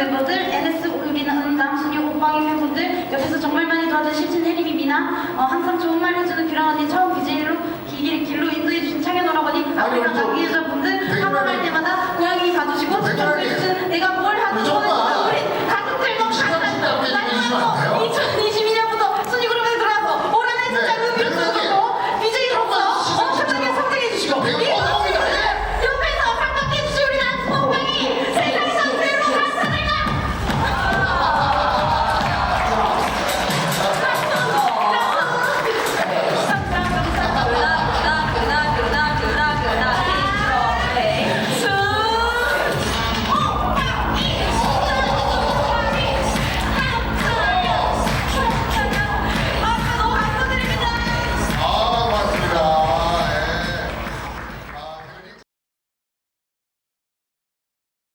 멤버들, NS 올리는 은강, 순유, 오빵이 팬분들, 옆에서 정말 많이 도와주신 혜림이 미나, 어, 항상 좋은 말 해주는 규란 언니, 처음 기진이로, 길로 인도해주신 창현 오라버니, 아프리카 강기유정